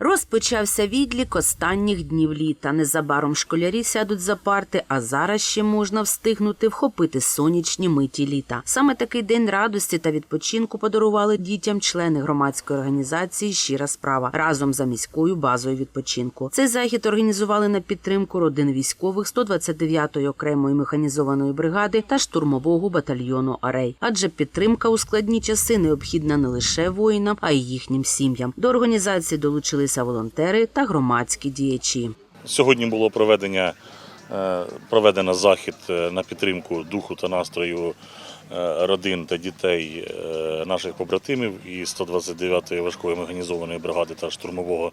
Розпочався відлік останніх днів літа. Незабаром школярі сядуть за парти, а зараз ще можна встигнути вхопити сонячні миті літа. Саме такий день радості та відпочинку подарували дітям члени громадської організації Щира справа разом за міською базою відпочинку. Цей захід організували на підтримку родин військових 129-ї окремої механізованої бригади та штурмового батальйону Арей. Адже підтримка у складні часи необхідна не лише воїнам, а й їхнім сім'ям. До організації долучилися волонтери та громадські діячі. Сьогодні було проведення, е, проведено захід е, на підтримку духу та настрою е, родин та дітей наших побратимів із 129-ї важкої механізованої бригади та штурмового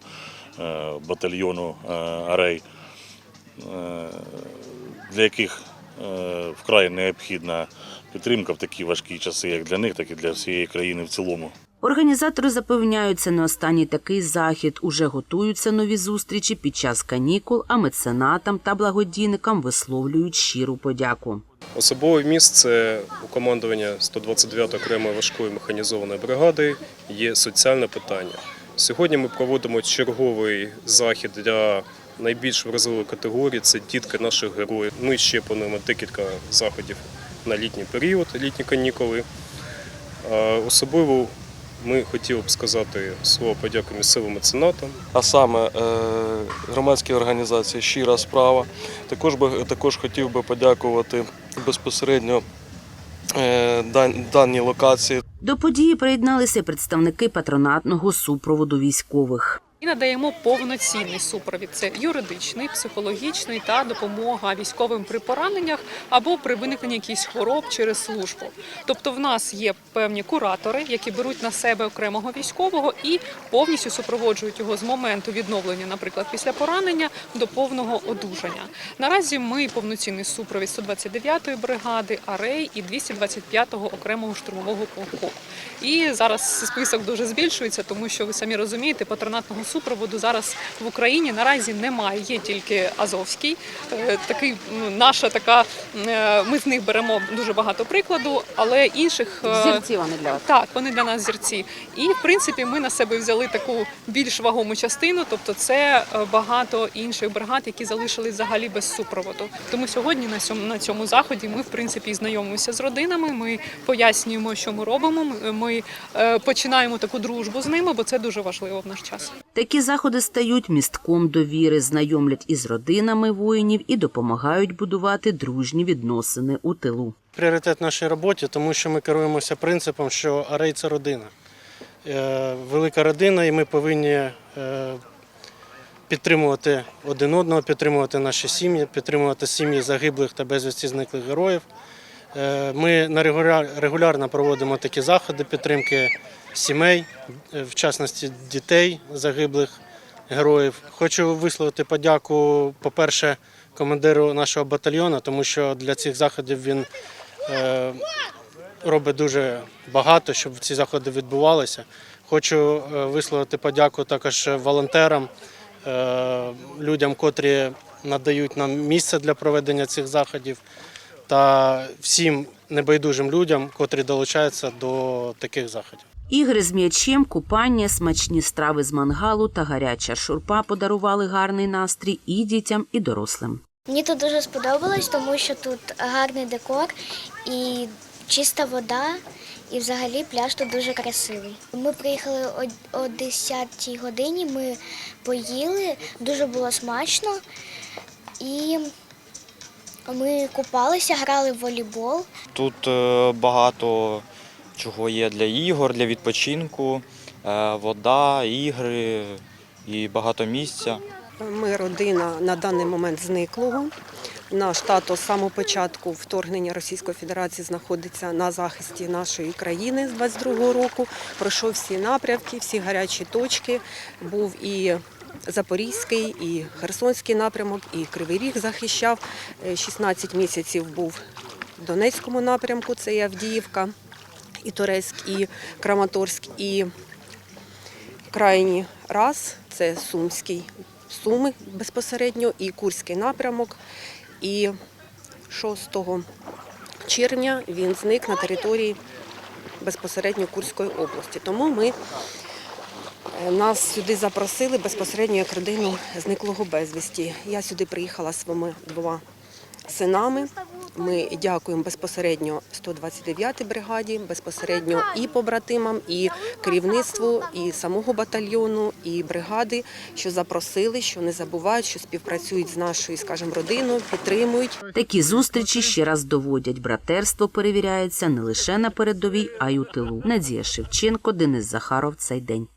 батальйону Арей, для яких вкрай необхідна підтримка в такі важкі часи, як для них, так і для всієї країни в цілому. Організатори запевняють, це не останній такий захід. Уже готуються нові зустрічі під час канікул, а меценатам та благодійникам висловлюють щиру подяку. Особове місце у командування 129 окремої важкої механізованої бригади є соціальне питання. Сьогодні ми проводимо черговий захід для найбільш вразливої категорії це дітки наших героїв. Ми ще плануємо декілька заходів на літній період, літні канікули. Особливо ми хотіли б сказати слово подяки місцевим меценатам, а саме е, громадській організації Щира справа. Також би також хотів би подякувати безпосередньо е, даній локації. До події приєдналися представники патронатного супроводу військових. І надаємо повноцінний супровід. Це юридичний, психологічний та допомога військовим при пораненнях або при виникненні якихось хвороб через службу. Тобто, в нас є певні куратори, які беруть на себе окремого військового і повністю супроводжують його з моменту відновлення, наприклад, після поранення до повного одужання. Наразі ми повноцінний супровід 129-ї бригади, Арей і 225-го окремого штурмового полку. І зараз список дуже збільшується, тому що ви самі розумієте, патронатного супроводу зараз в Україні наразі немає. Є тільки Азовський. Е, Такий ну, наша така. е, Ми з них беремо дуже багато прикладу, але інших е, Зірці вони для вас. так, вони для нас зірці. І в принципі ми на себе взяли таку більш вагому частину, тобто це багато інших бригад, які залишились взагалі без супроводу. Тому сьогодні на цьому на цьому заході ми в принципі знайомимося з родинами. Ми пояснюємо, що ми робимо. Ми, починаємо таку дружбу з ними, бо це дуже важливо в наш час. Такі заходи стають містком довіри, знайомлять із родинами воїнів і допомагають будувати дружні відносини у тилу. пріоритет нашій роботі, тому що ми керуємося принципом, що арей це родина. Е, Велика родина, і ми повинні е, підтримувати один одного, підтримувати наші сім'ї, підтримувати сім'ї загиблих та безвісті зниклих героїв. Е, Ми регулярно проводимо такі заходи підтримки сімей, е, в частності дітей загиблих героїв. Хочу висловити подяку, по-перше, командиру нашого батальйону, тому що для цих заходів він е, робить дуже багато, щоб ці заходи відбувалися. Хочу висловити подяку також волонтерам, людям, котрі надають нам місце для проведення цих заходів, та всім небайдужим людям, котрі долучаються до таких заходів. Ігри з м'ячем, купання, смачні страви з мангалу та гаряча шурпа подарували гарний настрій і дітям, і дорослим. Мені тут дуже сподобалось, тому що тут гарний декор і чиста вода, і взагалі пляж тут дуже красивий. Ми приїхали о- о 10 годині, ми поїли, дуже було смачно. І ми купалися, грали в волейбол. Тут е, багато чого є для ігор, для відпочинку, е, вода, ігри і багато місця. Ми родина на даний момент зниклого. Наш тато з самого початку вторгнення Російської Федерації знаходиться на захисті нашої країни з 22-го року. Пройшов всі напрямки, всі гарячі точки. Був і Запорізький, і Херсонський напрямок, і Кривий Ріг захищав. Е, 16 місяців був в Донецькому напрямку, це і Авдіївка, і Торецьк, і Краматорськ, і крайній раз це Сумський, Суми безпосередньо, і Курський напрямок. І 6 червня він зник на території безпосередньо Курської області. Тому ми Е, Нас сюди запросили безпосередньо як родину зниклого безвісті. Я сюди приїхала зі своїми двома синами. Ми дякуємо безпосередньо 129-й бригаді, безпосередньо і побратимам, і керівництву, і самого батальйону, і бригади, що запросили, що не забувають, що співпрацюють з нашою, скажімо, родиною, підтримують. Такі зустрічі ще раз доводять, братерство перевіряється не лише на передовій, а й у тилу. Надія Шевченко, Денис Захаров. Цей день.